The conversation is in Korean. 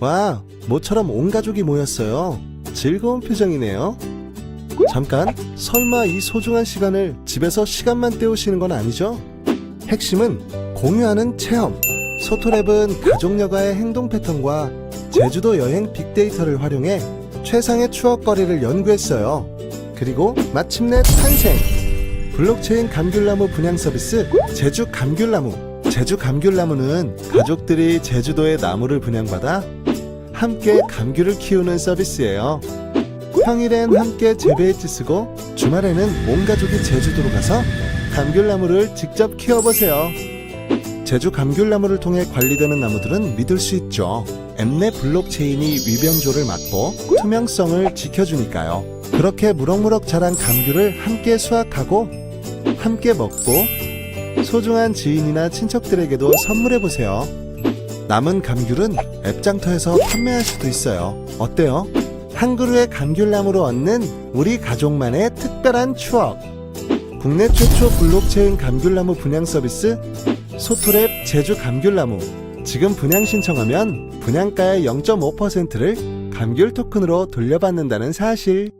와, 모처럼 온 가족이 모였어요. 즐거운 표정이네요. 잠깐, 설마 이 소중한 시간을 집에서 시간만 때우시는 건 아니죠? 핵심은 공유하는 체험. 소토랩은 가족 여가의 행동 패턴과 제주도 여행 빅데이터를 활용해 최상의 추억거리를 연구했어요. 그리고 마침내 탄생! 블록체인 감귤나무 분양 서비스 제주 감귤나무. 제주 감귤나무는 가족들이 제주도의 나무를 분양받아 함께 감귤을 키우는 서비스예요. 평일엔 함께 재배일지 쓰고 주말에는 온 가족이 제주도로 가서 감귤나무를 직접 키워보세요. 제주 감귤나무를 통해 관리되는 나무들은 믿을 수 있죠. 엠넷 블록체인이 위변조를 막고 투명성을 지켜주니까요. 그렇게 무럭무럭 자란 감귤을 함께 수확하고 함께 먹고 소중한 지인이나 친척들에게도 선물해보세요. 남은 감귤은 앱장터에서 판매할 수도 있어요. 어때요? 한 그루의 감귤나무로 얻는 우리 가족만의 특별한 추억. 국내 최초 블록체인 감귤나무 분양 서비스 소토랩 제주 감귤나무. 지금 분양 신청하면 분양가의 0.5%를 감귤 토큰으로 돌려받는다는 사실.